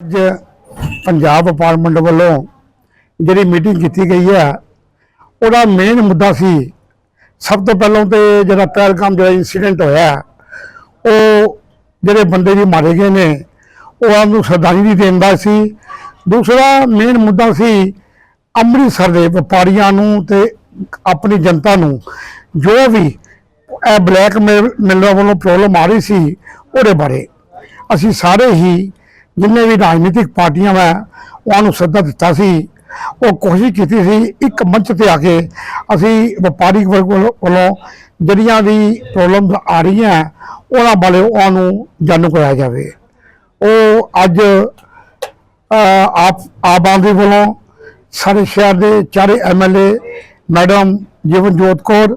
ਅੱਜ ਪੰਜਾਬ ਪਾਰਲੀਮੈਂਟ ਵੱਲੋਂ ਜਿਹੜੀ ਮੀਟਿੰਗ ਕੀਤੀ ਗਈ ਹੈ, ਉਹਦਾ ਮੇਨ ਮੁੱਦਾ ਸੀ, ਸਭ ਤੋਂ ਪਹਿਲਾਂ ਤੇ ਜਿਹੜਾ ਪਹਿਲਗਾਮ ਜਿਹੜਾ ਇਨਸੀਡੈਂਟ ਹੋਇਆ, ਉਹ ਜਿਹੜੇ ਬੰਦੇ ਜੀ ਮਾਰੇ ਗਏ ਨੇ ਉਹਨਾਂ ਨੂੰ ਸ਼ਰਧਾਂਜਲੀ ਦੇਣ ਦਾ ਸੀ। ਦੂਸਰਾ ਮੇਨ ਮੁੱਦਾ ਸੀ ਅੰਮ੍ਰਿਤਸਰ ਦੇ ਵਪਾਰੀਆਂ ਨੂੰ ਤੇ ਆਪਣੀ ਜਨਤਾ ਨੂੰ, ਜੋ ਵੀ ਇਹ ਬਲੈਕ ਮੇਲਰ ਵੱਲੋਂ ਪ੍ਰੋਬਲਮ ਆ ਰਹੀ ਸੀ, ਉਹਦੇ ਬਾਰੇ। ਅਸੀਂ ਸਾਰੇ ਹੀ ਜਿੰਨੇ ਵੀ ਰਾਜਨੀਤਿਕ ਪਾਰਟੀਆਂ ਵਾ ਉਹਨਾਂ ਨੂੰ ਸੱਦਾ ਦਿੱਤਾ ਸੀ, ਉਹ ਕੋਸ਼ਿਸ਼ ਕੀਤੀ ਸੀ ਇੱਕ ਮੰਚ ਤੇ ਆ ਕੇ ਅਸੀਂ ਵਪਾਰਿਕ ਵਰਗ ਵੱਲੋਂ ਜਿਹੜੀਆਂ ਵੀ ਪ੍ਰੋਬਲਮਸ ਆ ਰਹੀਆਂ, ਉਹਨਾਂ ਬਾਰੇ ਉਹਨਾਂ ਨੂੰ ਜਾਣੂ ਕਰਾਇਆ ਜਾਵੇ। ਉਹ ਅੱਜ ਆਪ ਆਪ ਆਦਮੀ ਵੱਲੋਂ ਸਾਡੇ ਸ਼ਹਿਰ ਦੇ ਚਾਰੇ MLA madam Jeevanjot Kaur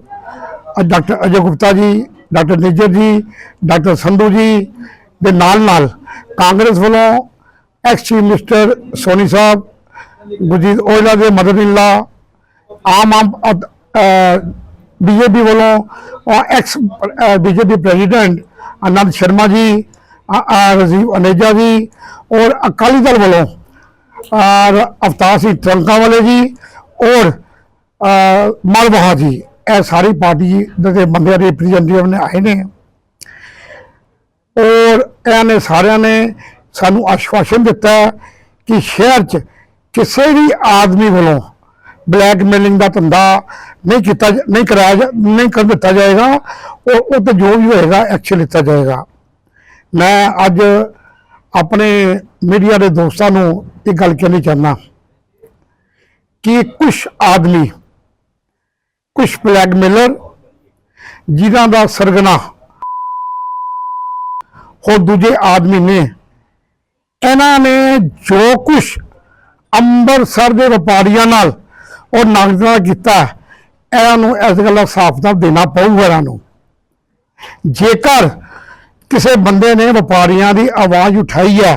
doctor Ajay Gupta ji, doctor Nijjar ਜੀ, ਡਾਕਟਰ ਸੰਧੂ ਜੀ ਦੇ ਨਾਲ ਨਾਲ ਕਾਂਗਰਸ ਵੱਲੋਂ ex chief minister Soni sahib, Gurjit Aujla ਦੇ ਮਦਦਿਲਾ ਆਮ ਆਮ ਬੀਜੇਪੀ ਵੱਲੋਂ ex BJP president Anand Sharma ji Rajiv Aneja ਜੀ ਔਰ ਅਕਾਲੀ ਦਲ ਵੱਲੋਂ ਔਰ ਅਵਤਾਰ ਸਿੰਘ ਟਰੰਕਾ ਵਾਲੇ ਜੀ ਔਰ ਮਲਬਹਾ ਜੀ, ਇਹ ਸਾਰੀ ਪਾਰਟੀ ਦੇ ਬੰਦਿਆਂ ਦੇ ਰਿਪਰੈਜ਼ੈਂਟੇਟਿਵ ਨੇ ਆਏ ਨੇ। ਔਰ ਇਹਨਾਂ ਨੇ ਸਾਰਿਆਂ ਨੇ ਸਾਨੂੰ ਆਸ਼ਵਾਸਨ ਦਿੱਤਾ ਕਿ ਸ਼ਹਿਰ 'ਚ ਕਿਸੇ ਵੀ ਆਦਮੀ ਵੱਲੋਂ ਬਲੈਕਮੇਲਿੰਗ ਦਾ ਧੰਦਾ ਨਹੀਂ ਕੀਤਾ ਨਹੀਂ ਕਰਾਇਆ ਜਾ- ਨਹੀਂ ਕਰ ਦਿੱਤਾ ਜਾਏਗਾ। ਉਹ ਉਹ ਤੇ ਜੋ ਵੀ ਹੋਏਗਾ ਐਕਸ਼ਨ ਲਿੱਤਾ ਜਾਏਗਾ। ਮੈਂ ਅੱਜ ਆਪਣੇ ਮੀਡੀਆ ਦੇ ਦੋਸਤਾਂ ਨੂੰ ਇਹ ਗੱਲ ਕਹਿਣੀ ਚਾਹੁੰਦਾ ਕਿ ਕੁਝ ਆਦਮੀ ਕੁਝ ਬਲੈਕਮੇਲਰ, ਜਿਨ੍ਹਾਂ ਦਾ ਸਰਗਨਾ ਹੋਰ ਦੂਜੇ ਆਦਮੀ ਨੇ। ਇਹਨਾਂ ਨੇ ਜੋ ਕੁਝ ਅੰਮ੍ਰਿਤਸਰ ਦੇ ਵਪਾਰੀਆਂ ਨਾਲ ਉਹ ਨਾਗਰਿਕਾਂ ਨਾਲ ਕੀਤਾ, ਇਹਨਾਂ ਨੂੰ ਇਸ ਗੱਲ ਦਾ ਸਾਫ਼ ਸਾਫ਼ ਦੇਣਾ ਪਊਗਾ ਇਹਨਾਂ ਨੂੰ। ਜੇਕਰ ਕਿਸੇ ਬੰਦੇ ਨੇ ਵਪਾਰੀਆਂ ਦੀ ਆਵਾਜ਼ ਉਠਾਈ ਹੈ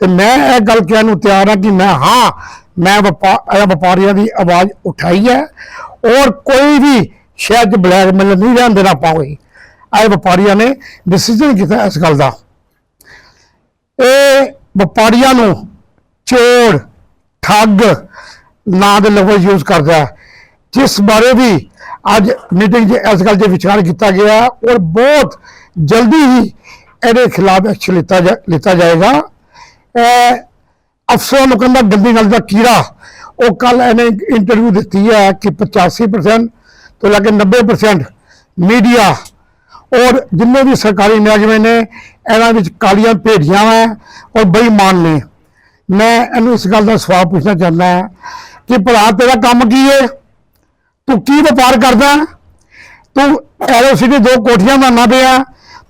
ਤੇ ਮੈਂ ਇਹ ਗੱਲ ਕਹਿਣ ਨੂੰ ਤਿਆਰ ਹਾਂ ਕਿ ਮੈਂ ਹਾਂ, ਮੈਂ ਵਪਾ- ਵਪਾਰੀਆਂ ਦੀ ਆਵਾਜ਼ ਉਠਾਈ ਹੈ ਔਰ ਕੋਈ ਵੀ ਸ਼ਹਿਰ 'ਚ ਬਲੈਕਮੇਲ ਨਹੀਂ ਰਹਿਣ ਦੇਣਾ ਪਾਵੇ ਇਹ ਵਪਾਰੀਆਂ ਨੇ ਡਿਸੀਜਨ ਕੀਤਾ ਇਸ ਗੱਲ ਦਾ। ਇਹ ਵਪਾਰੀਆਂ ਨੂੰ ਚੋਰ ਠੱਗ ਨਾਂ ਦੇ ਲਫ਼ਜ਼ ਯੂਜ਼ ਕਰਦਾ ਹੈ, ਜਿਸ ਬਾਰੇ ਵੀ ਅੱਜ ਮੀਟਿੰਗ 'ਚ ਇਸ ਗੱਲ 'ਤੇ ਵਿਚਾਰ ਕੀਤਾ ਗਿਆ ਔਰ ਬਹੁਤ ਜਲਦੀ ਹੀ ਇਹਦੇ ਖਿਲਾਫ ਐਕਸ਼ਨ ਲਿੱਤਾ ਜਾ ਲਿੱਤਾ ਜਾਏਗਾ। ਇਹ ਅਫਸਰ ਲੋਕਾਂ ਦਾ ਗੰਦੀ ਗੱਲ ਦਾ ਕੀੜਾ ਉਹ ਕੱਲ ਇਹਨੇ ਇੰਟਰਵਿਊ ਦਿੱਤੀ ਹੈ ਕਿ 85% ਤੋਂ ਲੈ ਕੇ 90% ਮੀਡੀਆ ਔਰ ਜਿੰਨੇ ਵੀ ਸਰਕਾਰੀ ਮਹਿਕਮੇ ਨੇ, ਇਹਨਾਂ ਵਿੱਚ ਕਾਲੀਆਂ ਭੇਜੀਆਂ ਹੈ ਔਰ ਬੇਈਮਾਨ ਨੇ। ਮੈਂ ਇਹਨੂੰ ਇਸ ਗੱਲ ਦਾ ਸਵਾਲ ਪੁੱਛਣਾ ਚਾਹੁੰਦਾ ਹਾਂ ਕਿ ਭਰਾ ਤੇਰਾ ਕੰਮ ਕੀ ਹੈ ਤੂੰ ਕੀ ਵਪਾਰ ਕਰਦਾ? ਹੈ? ਤੂੰ ਐਰੋਸੀ ਦੀ ਦੋ ਕੋਠੀਆਂ ਬਣਾਉਣਾ ਪਿਆ,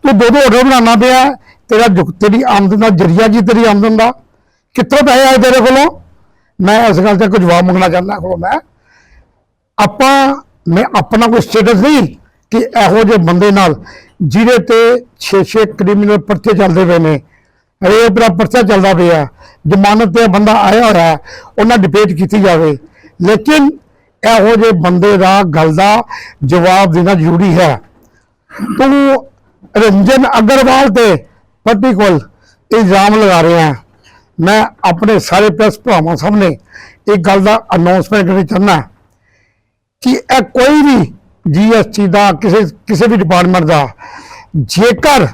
ਤੂੰ ਦੋ ਦੋ ਹੋਟਲ ਬਣਾਉਣਾ ਪਿਆ, ਤੇਰਾ ਤੇਰੀ ਆਮਦਨ ਦਾ ਜਰੀਆ ਕੀ ਤੇਰੀ ਆਮਦਨ ਦਾ? ਕਿੱਥੋਂ ਪੈਸੇ ਆਏ ਤੇਰੇ ਕੋਲੋਂ? ਮੈਂ ਇਸ ਗੱਲ ਤੇ ਕੋਈ ਜਵਾਬ ਮੰਗਣਾ ਚਾਹੁੰਦਾ ਕੋਲੋਂ ਮੈਂ। ਆਪਾਂ, ਮੈਂ ਆਪਣਾ ਕੋਈ ਸਟੇਟਸ ਨਹੀਂ ਕਿ ਇਹੋ ਜਿਹੇ ਬੰਦੇ ਨਾਲ ਜਿਹਦੇ ਤੇ 6-6 ਕ੍ਰਿਮੀਨਲ ਪਰਚੇ ਚੱਲਦੇ ਪਏ ਨੇ। ਰੇਪ ਦਾ ਪਰਚਾ ਚੱਲਦਾ ਪਿਆ। ਜ਼ਮਾਨਤ ਤੇ ਬੰਦਾ ਆਇਆ ਹੋਇਆ ਹੈ, ਉਹਨਾਂ ਡਿਬੇਟ ਕੀਤੀ ਜਾਵੇ। ਲੇਕਿਨ ਇਹੋ ਜਿਹੇ ਬੰਦੇ ਦਾ ਗੱਲ ਦਾ ਜਵਾਬ ਦੇਣਾ ਜ਼ਰੂਰੀ ਹੈ। ਤੂੰ ਰੰਜਨ ਅਗਰਵਾਲ ਤੇ ਪਰਟੀਕੁਲਰ ਇਲਜ਼ਾਮ ਲਗਾ ਰਹੇ ਹੈ। ਮੈਂ ਆਪਣੇ ਸਾਰੇ ਪ੍ਰੈਸ ਭਰਾਵਾਂ ਸਾਹਮਣੇ ਇੱਕ ਗੱਲ ਦਾ ਅਨਾਉਂਸਮੈਂਟ ਕਰਨੀ ਚਾਹੁੰਦਾ ਕਿ ਇਹ ਕੋਈ ਵੀ ਜੀਐਸਟੀ ਦਾ ਕਿਸੇ ਕਿਸੇ ਵੀ ਡਿਪਾਰਟਮੈਂਟ ਦਾ। ਜੇਕਰ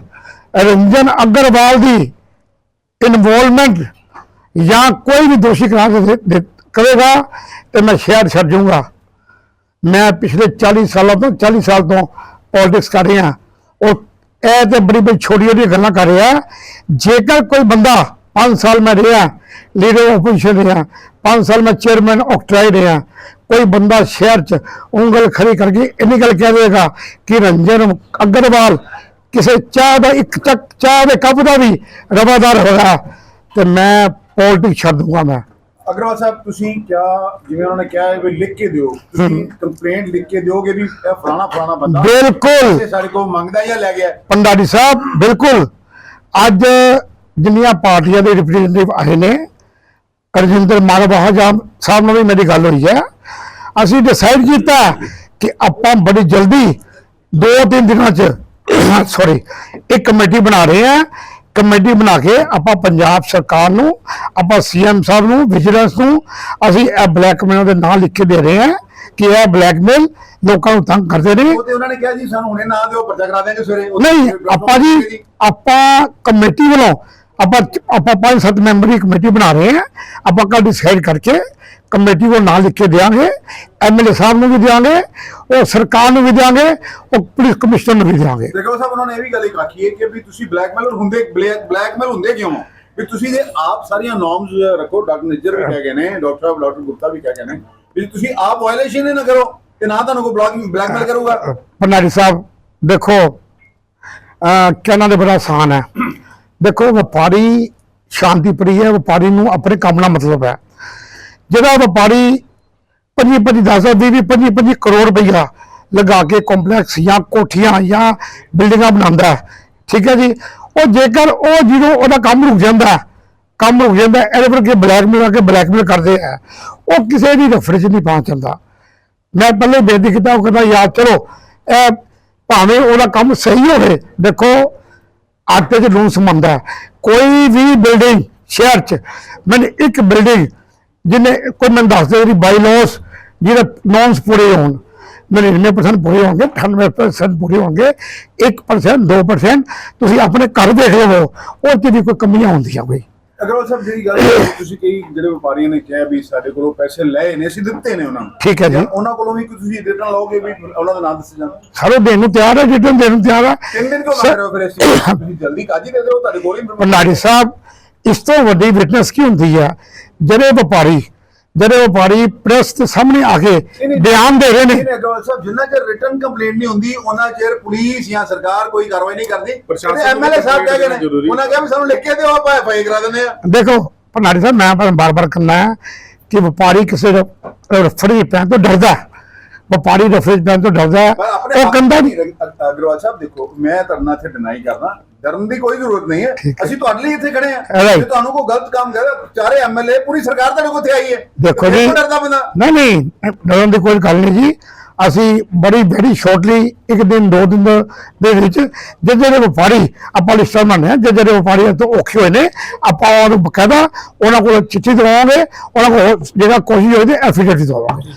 ਰੰਜਨ ਅਗਰਵਾਲ ਦੀ ਇਨਵੋਲਵਮੈਂਟ ਜਾਂ ਕੋਈ ਵੀ ਦੋਸ਼ੀ ਕਰਾ ਕਰੇਗਾ, ਤੇ ਮੈਂ ਸ਼ਹਿਰ ਛੱਡ ਜਾਊਂਗਾ। ਮੈਂ ਪਿਛਲੇ 40 ਸਾਲਾਂ ਤੋਂ 40 ਸਾਲ ਤੋਂ ਪੋਲਿਟਿਕਸ ਕਰ ਰਿਹਾ। ਔਰ ਇਹ ਤੇ ਬੜੀ ਬੜੀ ਛੋਟੀ ਛੋਟੀ ਗੱਲਾਂ ਕਰ ਰਿਹਾ। ਜੇਕਰ ਕੋਈ ਬੰਦਾ 5 ਸਾਲ ਮੈਂ ਰਿਹਾ ਲੀਡਰ ਆਪੋਜੀਸ਼ਨ ਰਿਹਾ 5 ਸਾਲ ਮੈਂ ਚੇਅਰਮੈਨ ਆਕਟਰਾਈ ਰਿਹਾ ਕੋਈ ਬੰਦਾ ਸ਼ਹਿਰ 'ਚ ਉਂਗਲ ਖੜੀ ਕਰਕੇ ਇੰਨੀ ਗੱਲ ਕਹਿ ਦੇਗਾ ਕਿ ਰੰਜਨ ਅਗਰਵਾਲ ਕਿਸੇ ਚਾਹ ਦਾ ਇੱਕ ਚੱਕ ਚਾਹ ਦੇ ਕੱਪ ਦਾ ਵੀ ਰਵਾਦਾਰ ਹੋਇਆ ਤੇ ਮੈਂ ਪੋਲਿਟਿਕਸ ਛੱਡ ਦੂੰਗਾ ਮੈਂ। ਅਗਰਵਾਲ ਸਾਹਿਬ ਤੁਸੀਂ ਕਿਆ ਜਿਵੇਂ ਉਹਨਾਂ ਨੇ ਕਿਹਾ ਹੈ ਵੀ ਲਿਖ ਕੇ ਦਿਓ ਤੁਸੀਂ ਕੰਪਲੇਂਟ ਲਿਖ ਕੇ ਦਿਓਗੇ ਵੀ ਇਹ ਫਲਾਣਾ ਫਲਾਣਾ ਬੰਦਾ ਬਿਲਕੁਲ। ਇਹ ਸਾਡੇ ਕੋਲ ਮੰਗਦਾ ਜਾਂ ਲੈ ਗਿਆ। ਪੰਡਾਰੀ ਸਾਹਿਬ ਬਿਲਕੁਲ। ਅੱਜ ਜਿੰਨੀਆਂ ਪਾਰਟੀਆਂ ਦੇ ਰਿਪਰੈਜ਼ੈਂਟੇਟਿਵ ਆਏ ਨੇ ਰਜਿੰਦਰ ਮਾਲਵਾਹਾ ਸਾਹਿਬ ਨਾਲ ਵੀ ਮੇਰੀ ਗੱਲ ਹੋਈ ਹੈ। ਅਸੀਂ ਡਿਸਾਈਡ ਕੀਤਾ ਕਿ ਆਪਾਂ ਬੜੀ ਜਲਦੀ ਦੋ ਤਿੰਨ ਦਿਨਾਂ ਚ ਸੌਰੀ ਇੱਕ ਕਮੇਟੀ ਬਣਾ ਰਹੇ ਹਾਂ। ਕਮੇਟੀ ਬਣਾ ਕੇ ਆਪਾਂ ਪੰਜਾਬ ਸਰਕਾਰ ਨੂੰ ਆਪਾਂ ਸੀਐਮ ਸਾਹਿਬ ਨੂੰ ਵਿਜੀਲੈਂਸ ਨੂੰ ਅਸੀਂ ਇਹ ਬਲੈਕਮੇਲ ਦੇ ਨਾਂ ਲਿਖ ਕੇ ਦੇ ਰਹੇ ਹਾਂ ਕਿ ਇਹ ਬਲੈਕਮੇਲ ਲੋਕਾਂ ਨੂੰ ਤੰਗ ਕਰਦੇ ਨੇ। ਉਹ ਤੇ ਉਹਨਾਂ ਨੇ ਕਿਹਾ ਜੀ ਸਾਨੂੰ ਹੁਣੇ ਨਾ ਦਿਓ ਪਰਚਾ ਕਰਾ ਦੇਣਗੇ ਸਵੇਰੇ। ਨਹੀਂ ਆਪਾਂ ਜੀ ਆਪਾਂ ਕਮੇਟੀ ਵੱਲੋਂ ਆਪਾਂ ਆਪਾਂ ਪੰਜ ਸੱਤ ਮੈਂਬਰੀ ਕਮੇਟੀ ਬਣਾ ਰਹੇ ਹਾਂ। ਆਪਾਂ ਕੱਲ ਡਿਸਾਈਡ ਕਰਕੇ ਕਮੇਟੀ ਕੋਲ ਨਾਂ ਲਿਖ ਕੇ ਦੇਵਾਂਗੇ ਐਮਐਲਏ ਸਾਹਿਬ ਨੂੰ ਵੀ ਦੇਵਾਂਗੇ ਉਹ ਸਰਕਾਰ ਨੂੰ ਵੀ ਦੇਵਾਂਗੇ ਉਹ ਪੁਲਿਸ ਕਮਿਸ਼ਨਰ ਨੂੰ ਵੀ ਦੇਵਾਂਗੇ ਦੇਖੋ ਸਾਹਿਬ ਉਹਨਾਂ ਨੇ ਇਹ ਵੀ ਗੱਲ ਆਖੀ ਹੈ ਕਿ ਵੀ ਤੁਸੀਂ ਬਲੈਕਮੇਲਰ ਹੁੰਦੇ ਬਲੈਕਮੇਲ ਹੁੰਦੇ ਕਿਉਂ? ਵੀ ਤੁਸੀਂ ਜੇ ਆਪ ਸਾਰੀਆਂ ਨਾਰਮਸ ਰੱਖੋ ਡਾਕਟਰ ਨਿੱਜਰ ਵੀ ਕਹਿ ਗਏ ਨੇ ਡਾਕਟਰ ਸਾਹਿਬ ਡਾਕਟਰ ਗੁਪਤਾ ਵੀ ਕਹਿ ਗਏ ਨੇ ਵੀ ਤੁਸੀਂ ਆਪ ਵਾਇਲੇਸ਼ਨ ਹੀ ਨਾ ਕਰੋ ਤੇ ਨਾ ਤੁਹਾਨੂੰ ਕੋਈ ਬਲੈਕ ਬਲੈਕਮੇਲ ਕਰੂਗਾ। ਭੰਡਾਰੀ ਸਾਹਿਬ ਦੇਖੋ ਕਹਿਣਾ ਦੇ ਬੜਾ ਆਸਾਨ ਹੈ। ਦੇਖੋ ਵਪਾਰੀ ਸ਼ਾਂਤੀ ਪ੍ਰਿय ਹੈ ਵਪਾਰੀ ਨੂੰ ਆਪਣੇ ਕੰਮ ਨਾਲ ਮਤਲਬ ਹੈ। ਜਿਹੜਾ ਵਪਾਰੀ 25 25 10 20 25 25 ਕਰੋੜ ਰੁਪਈਆ ਲਗਾ ਕੇ ਕੰਪਲੈਕਸ ਜਾਂ ਕੋਠੀਆਂ ਜਾਂ ਬਿਲਡਿੰਗਾਂ ਬਣਾਉਂਦਾ ਹੈ। ਠੀਕ ਹੈ ਜੀ? ਉਹ ਜੇਕਰ ਉਹ ਜਦੋਂ ਉਹਦਾ ਕੰਮ ਰੁਕ ਜਾਂਦਾ ਕੰਮ ਰੁਕ ਜਾਂਦਾ ਇਹਦੇ ਪਰ ਕਿ ਬਲੈਕਮੇਲ ਆ ਕੇ ਬਲੈਕਮੇਲ ਕਰਦੇ ਆ ਉਹ ਕਿਸੇ ਦੀ ਰਫੜੇ ਨਹੀਂ ਪਹੁੰਚ ਜਾਂਦਾ। ਮੈਂ ਪਹਿਲੇ ਬੇਨਤੀ ਕੀਤਾ, ਉਹ ਕਹਿੰਦਾ, ਯਾਰ ਚਲੋ, ਇਹ ਭਾਵੇਂ ਉਹਦਾ ਕੰਮ ਸਹੀ ਹੋਵੇ, ਦੇਖੋ, ਆਟੇ 'ਚ ਲੂਣ ਸਮੰਦਾ ਕੋਈ ਵੀ ਬਿਲਡਿੰਗ ਸ਼ਹਿਰ 'ਚ, ਮੈਨੂੰ ਇੱਕ ਬਿਲਡਿੰਗ ਜਿਹਨੇ ਕੋਈ ਮੈਨੂੰ ਦੱਸ ਦੇ ਉਹਦੀ ਬਾਈ ਲਾਸ ਜਿਹਦੇ ਨੌਨਸ ਪੂਰੇ ਹੋਣ 99% ਪੂਰੇ ਹੋਣਗੇ 98% ਪੂਰੇ ਹੋਣਗੇ 1% 2% ਤੁਸੀਂ ਆਪਣੇ ਘਰ ਦੇਖ ਲਵੋ ਉਹ 'ਚ ਵੀ ਕੋਈ ਕਮੀਆਂ ਹੁੰਦੀਆਂ ਕੋਈ। ਅਗਰਵਾਲ ਸਾਹਿਬ ਜਿਹੜੀ ਗੱਲ ਤੁਸੀਂ ਕਈ ਜਿਹੜੇ ਵਪਾਰੀਆਂ ਨੇ ਕਿਹਾ ਵੀ ਸਾਡੇ ਕੋਲੋਂ ਪੈਸੇ ਲਏ ਨੇ ਅਸੀਂ ਦਿੱਤੇ ਨੇ ਉਹਨਾਂ ਨੂੰ। ਠੀਕ ਹੈ ਜੀ। ਉਹਨਾਂ ਕੋਲੋਂ ਵੀ ਤੁਸੀਂ ਰਿਟਰਨ ਲਓਗੇ ਵੀ ਉਹਨਾਂ ਦਾ ਨਾਮ ਦੱਸ ਜਾਣਾ। ਸਾਰੇ ਦੇਣ ਨੂੰ ਤਿਆਰ ਹੈ ਜਿੱਦਣ ਦੇਣ ਨੂੰ ਤਿਆਰ ਹੈ ਤਿੰਨ ਦਿਨ ਕਿਉਂ ਲੱਗ ਰਹੇ ਹੋ ਫਿਰ ਇਸ ਚੀਜ਼ ਨੂੰ? ਤੁਸੀਂ ਜਲਦੀ ਕਾਜੀ ਦੇ ਦਿਓ ਤੁਹਾਡੇ ਕੋਲ ਹੀ ਭੰਡਾਰੀ ਸਾਹਿਬ ਇਸ ਤੋਂ ਵੱਡੀ ਵਿਟਨੈਸ ਕੀ ਹੁੰਦੀ ਆ ਜਿਹੜੇ ਵਪਾਰੀ ਜਿਹੜੇ ਵਪਾਰੀ ਪ੍ਰੈਸ ਦੇ ਸਾਹਮਣੇ ਆ ਕੇ ਬਿਆਨ ਦੇ ਰਹੇ ਨੇ ਸਾਹਿਬ ਜਿੰਨਾ ਚਿਰ ਰਿਟਰਨ ਕੰਪਲੇਂਟ ਨਹੀਂ ਹੁੰਦੀ ਉਹਨਾਂ ਚਿਰ ਪੁਲਿਸ ਜਾਂ ਸਰਕਾਰ ਕੋਈ ਕਾਰਵਾਈ ਨਹੀਂ ਕਰਦੀ ਪ੍ਰਸ਼ਾਸਨ ਨੂੰ ਐਮਐਲਏ ਸਾਹਿਬ ਕਹਿ ਗਏ ਨੇ। ਉਹਨਾਂ ਕਿਹਾ ਵੀ ਸਾਨੂੰ ਲਿਖ ਕੇ ਦਿਓ ਆਪਾਂ ਐਫਆਈ ਕਰਾ ਦਿੰਦੇ ਆ ਦੇਖੋ ਭੰਡਾਰੀ ਸਾਹਿਬ ਮੈਂ ਬਾਰ-ਬਾਰ ਕਰਨਾ ਕਿ ਵਪਾਰੀ ਕਿਸੇ ਰਫੜੀ ਪੈਣ ਤੋਂ ਡਰਦਾ ਹੈ। ਵਪਾਰੀ ਰਫੜੀ ਪੈਣ ਤੋਂ ਡਰਦਾ ਹੈ। ਪਰ ਆਪਣੇ ਉਹ ਕੰਦਾ ਨਹੀਂ ਅਗਰਵਾਲ ਸਾਹਿਬ ਦੇਖੋ ਮੈਂ ਤਰਨਾ ਇੱਥੇ ਡਿਨਾਈ ਕਰਦਾ ਡਰਨ ਦੀ ਕੋਈ ਜ਼ਰੂਰਤ ਨਹੀਂ ਹੈ। ਅਸੀਂ ਤੁਹਾਡੇ ਲਈ ਇੱਥੇ ਖੜੇ ਆ. ਜੇ ਤੁਹਾਨੂੰ ਕੋਈ ਗਲਤ ਕੰਮ ਕਰਦਾ ਚਾਰੇ ਐਮਐਲਏ ਪੂਰੀ ਸਰਕਾਰ ਤੁਹਾਡੇ ਕੋਲ ਇੱਥੇ ਆਈ ਹੈ। ਦੇਖੋ ਜੀ। ਕਿਉਂ ਡਰਦਾ ਬੰਦਾ। ਨਹੀਂ ਨਹੀਂ ਡਰਨ ਦੀ ਕੋਈ ਗੱਲ ਨਹੀਂ ਜੀ। ਅਸੀਂ ਬੜੀ ਵੈਰੀ ਸ਼ਾਰਟਲੀ ਇੱਕ ਦਿਨ ਦੋ ਦਿਨ ਦੇ ਵਿੱਚ ਜਿਹੜੇ ਜਿਹੜੇ ਵਪਾਰੀ ਆਪਾਂ ਲਿਸਟਾਂ ਬਣਾਉਂਦੇ ਹਾਂ ਜਿਹੜੇ ਵਪਾਰੀ ਤੋਂ ਔਖੇ ਹੋਏ ਨੇ ਆਪਾਂ ਉਹਨੂੰ ਬਕਾਇਦਾ ਉਹਨਾਂ ਕੋਲ ਚਿੱਠੀ ਦਵਾਵਾਂਗੇ ਉਹਨਾਂ ਕੋਲ ਜਿਹੜਾ ਕੋਸ਼ਿਸ਼ ਤੇ ਐਫੀਡੇਵਿਟ ਦਵਾਵਾਂਗੇ।